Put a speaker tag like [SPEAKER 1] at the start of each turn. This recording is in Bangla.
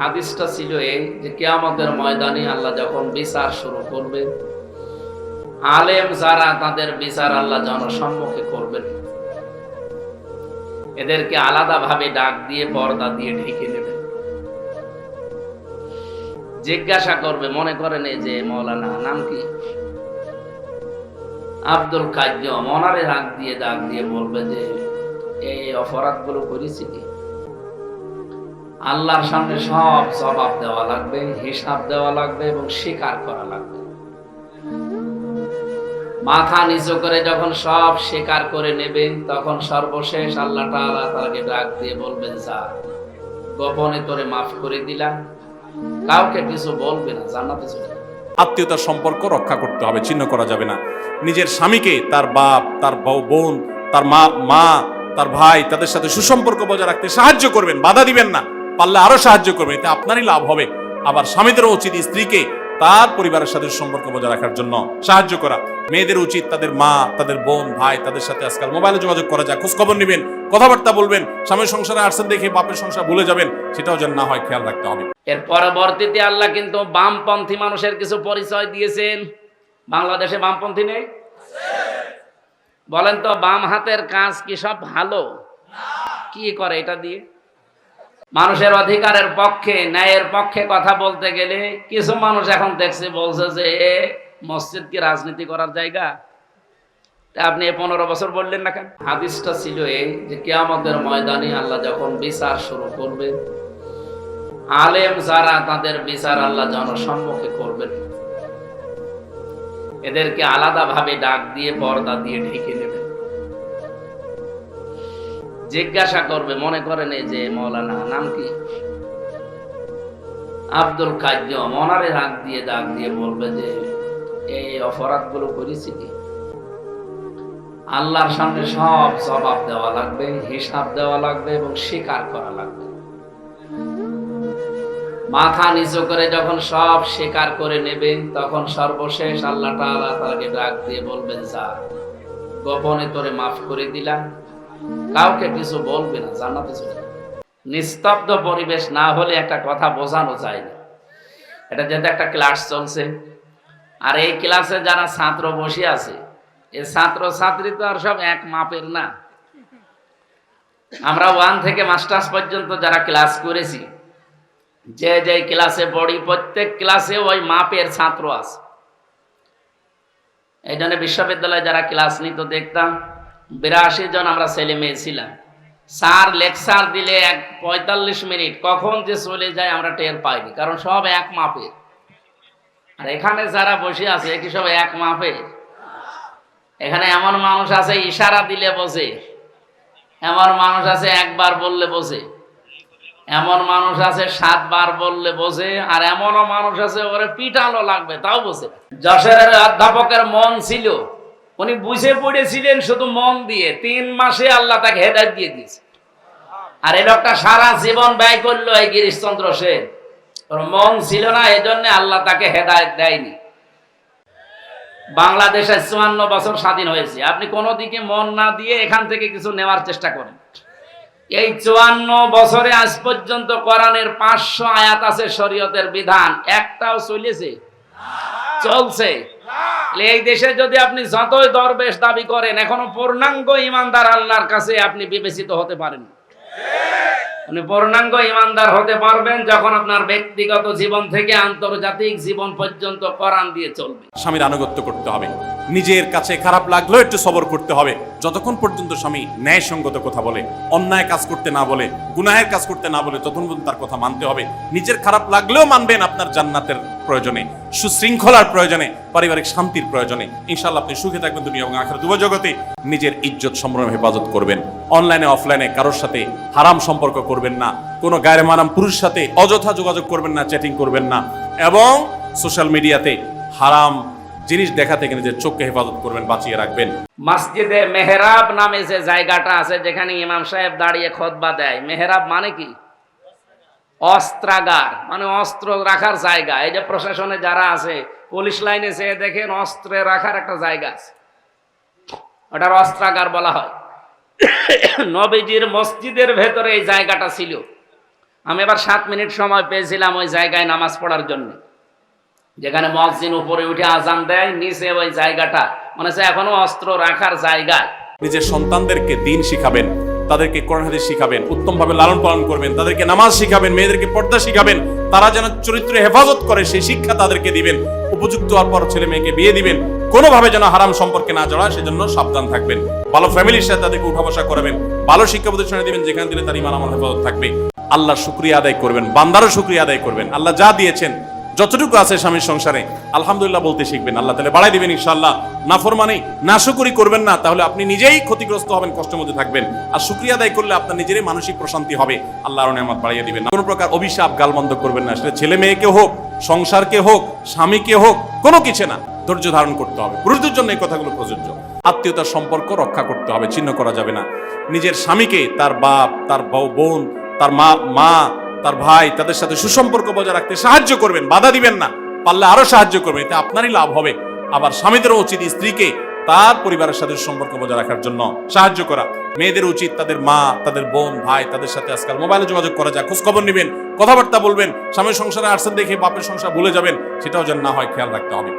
[SPEAKER 1] হাদিসটা ছিল এই যে কেয়ামতের ময়দানে আল্লাহ যখন বিচার শুরু করবে, আলেম যারা তাদের বিচার আল্লাহ জনসম্মুখে করবেন। এদেরকে আলাদাভাবে ডাক দিয়ে পর্দা দিয়ে ঢেকে নেবেন জিজ্ঞাসা করবে, মনে করেন এই যে মৌলানা, নাম কি? আব্দুল কাজ্য মনারে ডাক দিয়ে ডাক দিয়ে বলবে যে, এই অপরাধগুলো করেছি কি? আল্লাহর সামনে সব জবাব দেওয়া লাগবে, হিসাব দেওয়া লাগবে এবং স্বীকার করা লাগবে। মাথা নিচু করে যখন সব স্বীকার করে নেবেন তখন সর্বশেষ আল্লাহ তাকে ডাক দিয়ে বলবেন, যা, গোপনে তোরে মাফ করে দিলাম। কাউকে কিছু বলবে না, জান্নাতে চলে
[SPEAKER 2] আত্মীয়তার সম্পর্ক রক্ষা করতে হবে, ছিন্ন করা যাবে না। নিজের স্বামীকে তার বাপ, তার বউ, বোন, তার মা মা, তার ভাই, তাদের সাথে সুসম্পর্ক বজায় রাখতে সাহায্য করবেন, বাধা দিবেন না। পারলে আরও সাহায্য করবেন এতে আপনারই লাভ হবে। আবার স্বামীদেরও উচিত স্ত্রীকে তার পরিবারের সাথে সম্পর্ক বজায় রাখার জন্য সাহায্য করা। মেয়েদের উচিত তাদের মা, তাদের বোন, ভাই, তাদের সাথে আজকাল মোবাইলে যোগাযোগ করা যায় খোঁজ খবর নেবেন, কথাবার্তা বলবেন, স্বামীর সংসারে আসছেন দেখে বাপের সংসার ভুলে যাবেন, সেটাও যেন না হয়, খেয়াল রাখতে হবে।
[SPEAKER 1] এর পরবর্তীতে আল্লাহ কিন্তু বামপন্থী মানুষের কিছু পরিচয় দিয়েছেন। বাংলাদেশে বামপন্থী নেই? বলেন তো, বাম হাতের কাজ কি সব ভালো? কি করে এটা দিয়ে? মানুষের অধিকারের পক্ষে, ন্যায়ের পক্ষে কথা বলতে গেলে কিছু মানুষ এখন দেখছে বলছে যে, এ মসজিদ কি রাজনীতি করার জায়গা? আপনি পনেরো বছর বললেন না কেন? হাদিসটা ছিল এই যে কেয়ামতের ময়দানে আল্লাহ যখন বিচার শুরু করবে, আলেম যারা তাদের বিচার আল্লাহ জনসম্মুখে করবেন। এদেরকে আলাদাভাবে ডাক দিয়ে পর্দা দিয়ে ঢেকে নেবেন। জিজ্ঞাসা করবে, মনে করেন এই যে, মৌলানা, নাম কি? আব্দুল কাজ্য মনারে ডাক দিয়ে ডাক দিয়ে বলবে যে, এই অপরাধগুলো করেছি কি? আল্লাহর সামনে সব জবাব দেওয়া লাগবে, হিসাব দেওয়া লাগবে এবং স্বীকার করা লাগবে। মাথা নিচু করে যখন সব স্বীকার করে নেবেন তখন সর্বশেষ আল্লাহ তাকে ডাক দিয়ে বলবেন, যা, গোপনে তোরে মাফ করে দিলাম। কাউকে কিছু বলবে না, জান্নাতে চলে নিস্তব্ধ পরিবেশ না হলে একটা কথা বোঝানো যায় না। এটা যেহেতু একটা ক্লাস চলছে, আর এই ক্লাসে যারা ছাত্র বসে আছে এই ছাত্র ছাত্রী তো আর সব এক মাপের না। আমরা ওয়ান থেকে মাস্টার্স পর্যন্ত যারা ক্লাস করেছি, যে যে ক্লাসে পড়ি, প্রত্যেক ক্লাসে ওই মাপের ছাত্র আছে। এই জন্য বিশ্ববিদ্যালয়ে যারা ক্লাস নিত, দেখতাম বিরাশি জন আমরা ছেলে মেয়ে ছিলাম। স্যার লেকচার দিলে এক পঁয়তাল্লিশ মিনিট, কখন যে চলে যায় আমরা টের পাইনি, কারণ সব এক মাপের আর এখানে যারা বসে আছে কি সব এক মাপের এখানে এমন মানুষ আছে, ইশারা দিলে বসে এমন মানুষ আছে, একবার বললে বসে এমন মানুষ আছে, সাতবার বললে বসে আর এমনও মানুষ আছে, ওরে পিটানো লাগবে, তাও না। যশোরের অধ্যাপকের মন ছিল উনি বুঝে পড়েছিলেন শুধু মন দিয়ে। তিন মাসে আল্লাহ তাকে হেদায়ত দিয়ে দিয়েছে। আর এই লোকটা সারা জীবন ব্যয় করল এই গিরিশচন্দ্র সেন। ওর মন ছিল না এই জন্য আল্লাহ তাকে হেদায়ত দেয়নি। বাংলাদেশে চুয়ান্ন বছর স্বাধীন হয়েছে। আপনি কোনো দিকে মন না দিয়ে এখান থেকে কিছু নেওয়ার চেষ্টা করেন। এই চুয়ান্ন বছরে আজ পর্যন্ত কোরআনের পাঁচশো আয়াত আছে শরীয়তের বিধান। একটাও চলেছে। চলছে। এই দেশে যদি আপনি যতই দরবেশ দাবি করেন, এখনও পূর্ণাঙ্গ ইমানদার আল্লাহর কাছে আপনি বিবেচিত হতে পারেন। পূর্ণাঙ্গ ইমানদার হতে পারবেন যখন আপনার ব্যক্তিগত জীবন থেকে আন্তর্জাতিক জীবন পর্যন্ত কোরআন দিয়ে চলবে।
[SPEAKER 2] স্বামীর আনুগত্য করতে হবে। নিজের কাছে খারাপ লাগলেও একটু সবর করতে হবে। যতক্ষণ পর্যন্ত স্বামী ন্যায়সঙ্গত কথা বলে, অন্যায় কাজ করতে না বলে, গুনাহের কাজ করতে না বলে, ততক্ষণ পর্যন্ত তার কথা মানতে হবে। নিজের খারাপ লাগলেও মানবেন আপনার জান্নাতের প্রয়োজনে, সুশৃঙ্খলার প্রয়োজনে, পারিবারিক শান্তির প্রয়োজনে। ইনশাল্লাহ আপনি সুখে থাকবেন দুনিয়া এবং আখের দুব জগতে নিজের ইজ্জত সম্ভ্রম হেফাজত করবেন। অনলাইনে, অফলাইনে কারোর সাথে হারাম সম্পর্ক করবেন না। কোনো গায়ের মারাম পুরুষ সাথে অযথা যোগাযোগ করবেন না চ্যাটিং করবেন না। এবং সোশ্যাল মিডিয়াতে হারাম জিনিস দেখা থেকে নিজের চোখকে হেফাজত করবেন, বাঁচিয়ে রাখবেন।
[SPEAKER 1] মসজিদে মেহরাব নামে যে জায়গাটা আছে, যেখানে ইমাম সাহেব দাঁড়িয়ে খতবা দেয়। মেহরাব মানে কি? অস্ত্রাগার মানে অস্ত্র রাখার জায়গা। এই যে প্রশাসনে যারা আছে, পুলিশ লাইনে সে দেখেন অস্ত্রে রাখার একটা জায়গা আছে। ওটার অস্ত্রাগার বলা হয়। নবীজির মসজিদের ভেতরে এই জায়গাটা ছিল। আমি এবার সাত মিনিট সময় পেয়েছিলাম ওই জায়গায় নামাজ পড়ার জন্য। যেখানে মসজিদ উপরে উঠে আজান দেয়, নিচে ওই জায়গাটা। মনে হচ্ছে এখনও অস্ত্র রাখার জায়গা।
[SPEAKER 2] নিজের সন্তানদেরকে দিন শিখাবেন। তাদেরকে কোরআন হাদিস শিখাবেন, উত্তমভাবে লালন পালন করবেন, তাদেরকে নামাজ শিখাবেন, মেয়েদেরকে পর্দা শিখাবেন, তারা যেন চরিত্র হেফাজত করে সেই শিক্ষা তাদেরকে দিবেন, উপযুক্ত হওয়ার পর ছেলে মেয়েকে বিয়ে দিবেন, কোনোভাবে যেন হারাম সম্পর্কে না জড়ায়, সেজন্য সাবধান থাকবেন। ভালো ফ্যামিলির সাথে তাদেরকে উঠা বসা করাবেন, ভালো শিক্ষা প্রতিষ্ঠানে দিবেন, যেখানে দিলে তার ইমান আমল হেফাজত থাকবে। আল্লাহ শুক্রিয়া আদায় করবেন, বান্দারও শুক্রিয়া আদায় করবেন। আল্লাহ যা দিয়েছেন যতটুকু আছে স্বামীর সংসারে, আলহামদুলিল্লাহ বলতে শিখবেন। আল্লাহ তাহলে বাড়াই দিবেন ইনশাআল্লাহ। নাফরমানি, নাশকরি করবেন না, তাহলে আপনি নিজেই ক্ষতিগ্রস্ত হবেন, কষ্টের মধ্যে থাকবেন। আর শুক্রিয়া আদায় করলে আপনার নিজেরই মানসিক প্রশান্তি হবে। আল্লাহর নেয়ামত বাড়িয়ে দিবেন। কোনো প্রকার অভিশাপ, গালমন্দ করবেন না। সেটা ছেলে মেয়েকে হোক, সংসারকে হোক, স্বামীকে হোক, কোনো কিছু না। ধৈর্য ধারণ করতে হবে। পুরুষদের জন্য এই কথাগুলো প্রযোজ্য। আত্মীয়তার সম্পর্ক রক্ষা করতে হবে, ছিন্ন করা যাবে না। নিজের স্বামীকে, তার বাপ, তার বউ- বোন, তার মা মা তার ভাই তাদের সাথে সুসম্পর্ক বজায় রাখতে সাহায্য করবেন, বাধা দিবেন না। পারলে আরও সাহায্য করবেন, এতে আপনারই লাভ হবে। আবার স্বামীদেরও উচিত স্ত্রীকে তার পরিবারের সাথে সম্পর্ক বজায় রাখার জন্য সাহায্য করা। মেয়েদের উচিত তাদের মা, তাদের বোন, ভাই, তাদের সাথে আজকাল মোবাইলে যোগাযোগ করা যায় খোঁজ খবর নেবেন, কথাবার্তা বলবেন, স্বামীর সংসারে আসছেন দেখে বাপের সংসার ভুলে যাবেন, সেটাও যেন না হয় খেয়াল রাখতে হবে।